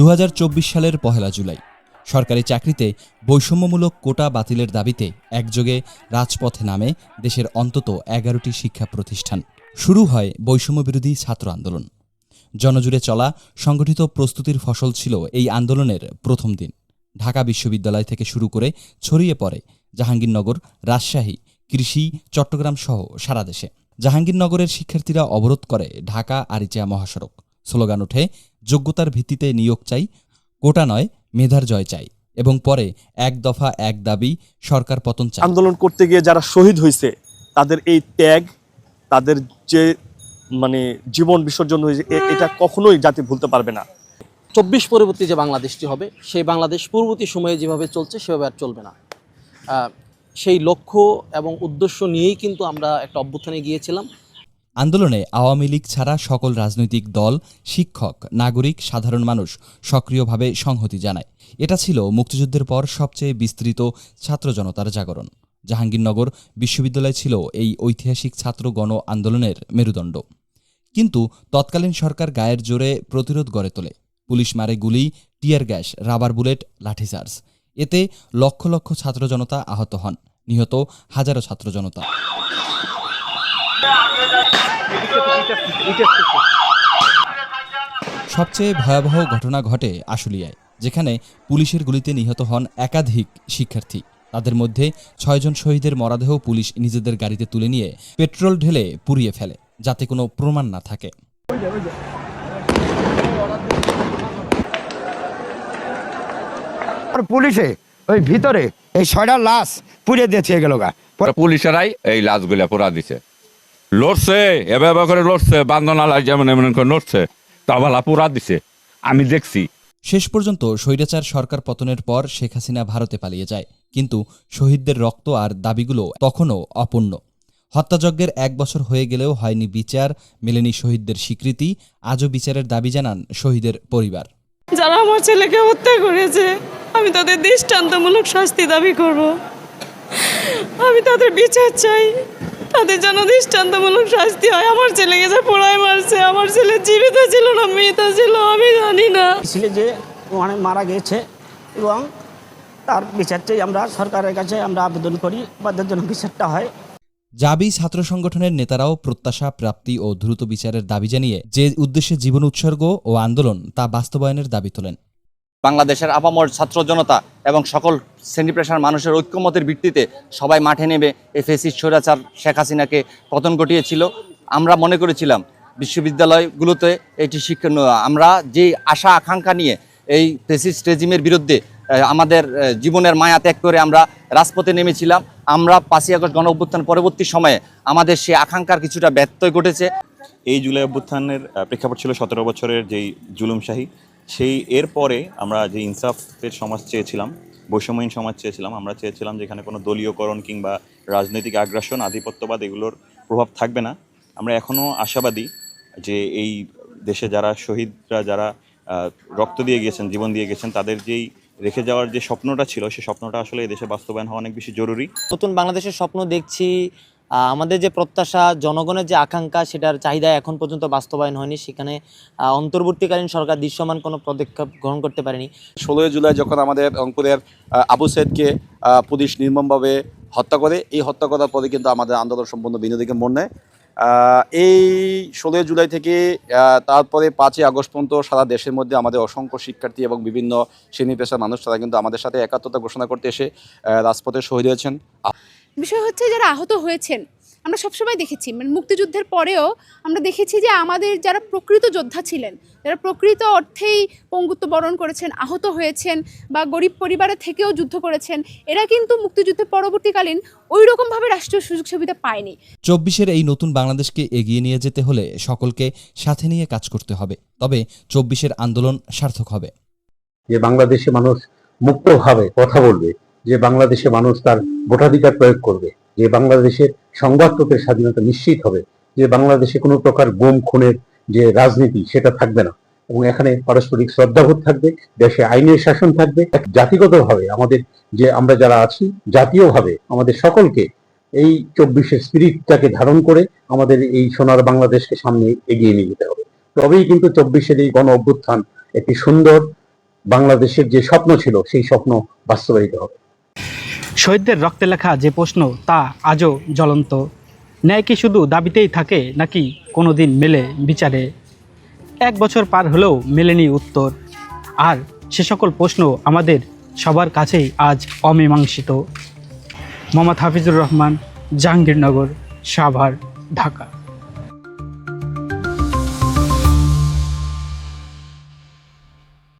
দু হাজার চব্বিশ সালের পহেলা জুলাই। সরকারি চাকরিতে বৈষম্যমূলক কোটা বাতিলের দাবিতে একযোগে রাজপথে নামে দেশের অন্তত এগারোটি শিক্ষা প্রতিষ্ঠান। শুরু হয় বৈষম্যবিরোধী ছাত্র আন্দোলন। জনজুড়ে চলা সংগঠিত প্রস্তুতির ফসল ছিল এই আন্দোলনের প্রথম দিন। ঢাকা বিশ্ববিদ্যালয় থেকে শুরু করে ছড়িয়ে পড়ে জাহাঙ্গীরনগর, রাজশাহী, কৃষি, চট্টগ্রাম সহ সারা দেশে। জাহাঙ্গীরনগরের শিক্ষার্থীরা অবরোধ করে ঢাকা আরিচা মহাসড়ক। স্লোগান ওঠে যোগ্যতার ভিত্তিতে নিয়োগ চাই কোটা নয় মেধার জয় চাই। এবং পরে এক দফা এক দাবি সরকার পতন চাই। আন্দোলন করতে গিয়ে যারা শহীদ হয়েছে তাদের এই ত্যাগ তাদের যে মানে জীবন বিসর্জন হয়েছে এটা কখনোই জাতি ভুলতে পারবে না। চব্বিশ পরবর্তী যে বাংলাদেশটি হবে সেই বাংলাদেশ পূর্ববর্তী সময়ে যেভাবে চলছে সেভাবে আর চলবে না। সেই লক্ষ্য এবং উদ্দেশ্য নিয়েই কিন্তু আমরা একটা অভ্যুত্থানে গিয়েছিলাম। আন্দোলনে আওয়ামী লীগ ছাড়া সকল রাজনৈতিক দল, শিক্ষক, নাগরিক, সাধারণ মানুষ সক্রিয়ভাবে সংহতি জানায়। এটা ছিল মুক্তিযুদ্ধের পর সবচেয়ে বিস্তৃত ছাত্র জনতার জাগরণ। জাহাঙ্গীরনগর বিশ্ববিদ্যালয় ছিল এই ঐতিহাসিক ছাত্র গণ আন্দোলনের মেরুদণ্ড। কিন্তু তৎকালীন সরকার গায়ের জোরে প্রতিরোধ গড়ে তোলে। পুলিশ মারে গুলি, টিয়ার গ্যাস, রাবার বুলেট লাঠিচার্জ এতে লক্ষ লক্ষ ছাত্র জনতা আহত হন। নিহত হাজারো ছাত্র জনতা। সবচেয়ে ভয়াবহ ঘটনা ঘটে আশুলিয়ায় যেখানে পুলিশের গুলিতে নিহত হন একাধিক শিক্ষার্থী। তাদের মধ্যে ছয়জন শহীদের মরাদেহ পুলিশ নিজেদের গাড়িতে তুলে নিয়ে পেট্রোল ঢেলে পুড়িয়ে ফেলে যাতে কোনো প্রমাণ না থাকে। আর পুলিশে ওই ভিতরে এই ছয়টা লাশ পুড়ে দিয়েছে গেল গা। পরে পুলিশেরাই এই লাশগুলা পোড়া দিছে। লড়ছে এভাবে করে লড়ছে বান্দনালায় যেমন এমন করে লড়ছে তাবালা পোড়া দিছে। আমি দেখছি। শেষ পর্যন্ত স্বৈরাচার সরকার পতনের পর শেখ হাসিনা ভারতে পালিয়ে যায় কিন্তু শহীদদের রক্ত আর দাবিগুলো তখনও অপূর্ণ। হত্যাযজ্ঞের এক বছর হয়ে গেলেও হয়নি বিচার মেলেনি শহীদদের স্বীকৃতি আজও বিচারের দাবি জানান শহীদের পরিবার। যারা আমার ছেলেকে হত্যা করেছে আমি তাদের দৃষ্টান্তমূলক শাস্তি দাবি করব। আমি তাদের বিচার চাই। তাদের যেন দৃষ্টান্তমূলক শাস্তি হয়। আমার ছেলেকে যে পোড়ায় মারছে। আমার ছেলে জীবিত ছিল না মৃত ছিল আমি জানি না। ছিল যে ওখানে মারা গেছে এবং তার বিচারটাই আমরা সরকারের কাছে আমরা আবেদন করি বাদের জন্য বিচারটা হয়। জাবি ছাত্র সংগঠনের নেতারাও প্রত্যাশা প্রাপ্তি ও দ্রুত বিচারের দাবি জানিয়ে যে উদ্দেশ্যে জীবন উৎসর্গ ও আন্দোলন তা বাস্তবায়নের দাবি তোলেন। বাংলাদেশের আপামর ছাত্র জনতা এবং সকল শ্রেণি পেশার মানুষের ঐক্যমতের ভিত্তিতে সবাই মাঠে নেমে এই ফেসিস স্বৈরাচার শেখ হাসিনাকে পতন ঘটিয়েছিল। আমরা মনে করেছিলাম বিশ্ববিদ্যালয়গুলোতে এটি শিক্ষা আমরা যে আশা, আকাঙ্ক্ষা নিয়ে এই ফেসিস্ট রেজিমের বিরুদ্ধে আমাদের জীবনের মায়া ত্যাগ করে আমরা রাজপথে নেমেছিলাম। আমরা পাঁচই আগস্ট গণ অভ্যুত্থান পরবর্তী সময়ে আমাদের সেই আকাঙ্ক্ষার কিছুটা ব্যত্যয় ঘটেছে। এই জুলাই অভ্যুত্থানের প্রেক্ষাপট ছিল সতেরো বছরের যেই জুলুমশাহী। সেই এর পরে আমরা যে ইনসাফের সমাজ চেয়েছিলাম, বৈষম্যহীন সমাজ চেয়েছিলাম, আমরা চেয়েছিলাম যে এখানে কোনো দলীয়করণ কিংবা রাজনৈতিক আগ্রাসন, আধিপত্যবাদ এগুলোর প্রভাব থাকবে না। আমরা এখনও আশাবাদী যে এই দেশে যারা শহীদরা যারা রক্ত দিয়ে গিয়েছেন, জীবন দিয়ে গেছেন তাদের যেই রেখে যাওয়ার যে স্বপ্নটা ছিল সেই স্বপ্নটা আসলে দেশে বাস্তবায়ন হওয়া অনেক বেশি জরুরি। নতুন বাংলাদেশের স্বপ্ন দেখছি আমাদের যে প্রত্যাশা জনগণের যে আকাঙ্ক্ষা সেটার চাহিদা এখন পর্যন্ত বাস্তবায়ন হয়নি। সেখানে অন্তর্বর্তীকালীন সরকার দৃশ্যমান কোনো পদক্ষেপ গ্রহণ করতে পারেনি। ষোলোই জুলাই যখন আমাদের রংপুরের আবু সৈয়দকে আহ, পুলিশ নির্মমভাবে হত্যা করে এই হত্যা করার পরে কিন্তু আমাদের আন্দোলন সম্পূর্ণ বিনোদীকে মন নেয়। এই ষোলোই জুলাই থেকে তারপরে পাঁচই আগস্ট পর্যন্ত সারা দেশের মধ্যে আমাদের অসংখ্য শিক্ষার্থী এবং বিভিন্ন শ্রেণি পেশার মানুষ তারা কিন্তু আমাদের সাথে একাত্মতা ঘোষণা করতে এসে রাজপথে শহীদ হয়েছেন। বিষয় হচ্ছে যারা আহত হয়েছেন আমরা সবসময় দেখেছি মানে মুক্তিযুদ্ধের পরেও আমরা দেখেছি যে আমাদের যারা প্রকৃত যোদ্ধা ছিলেন যারা প্রকৃত অর্থেই পঙ্গুত্ব বরণ করেছেন আহত হয়েছেন বা গরিব পরিবারের থেকেও যুদ্ধ করেছেন এরা কিন্তু মুক্তিযুদ্ধের পরবর্তীকালীন ওই রকমভাবে রাষ্ট্রীয় সুযোগ সুবিধা পায়নি। চব্বিশের এই নতুন বাংলাদেশকে এগিয়ে নিয়ে যেতে হলে সকলকে সাথে নিয়ে কাজ করতে হবে তবে চব্বিশের আন্দোলন সার্থক হবে। যে বাংলাদেশে মানুষ মুক্তভাবে কথা বলবে যে বাংলাদেশে মানুষ তার ভোটাধিকার প্রয়োগ করবে, যে বাংলাদেশের সংবাদপত্রের স্বাধীনতা নিশ্চিত হবে, যে বাংলাদেশে কোনো প্রকার গুম, খুনের যে রাজনীতি সেটা থাকবে না। এবং এখানে পারস্পরিক শ্রদ্ধাবোধ থাকবে, দেশে আইনের শাসন থাকবে। জাতিগতভাবে আমাদের যে আমরা যারা আছি, জাতীয়ভাবে আমাদের সকলকে এই চব্বিশের স্পিরিটটাকে ধারণ করে আমাদের এই সোনার বাংলাদেশকে সামনে এগিয়ে নিয়ে যেতে হবে। তবেই কিন্তু চব্বিশের এই গণ অভ্যুত্থান একটি সুন্দর বাংলাদেশের যে স্বপ্ন ছিল, সেই স্বপ্ন বাস্তবায়িত হবে। শহীদদের রক্তে লেখা যে প্রশ্ন তা আজও জ্বলন্ত। ন্যায় কি শুধু দাবিতেই থাকে, নাকি কোনো দিন মেলে বিচারে? এক বছর পার হলেও মেলেনি উত্তর। আর সে সকল প্রশ্ন আমাদের সবার কাছেই আজ অমীমাংসিত। মোহাম্মদ হাফিজুর রহমান, জাহাঙ্গীরনগর, সাভার, ঢাকা।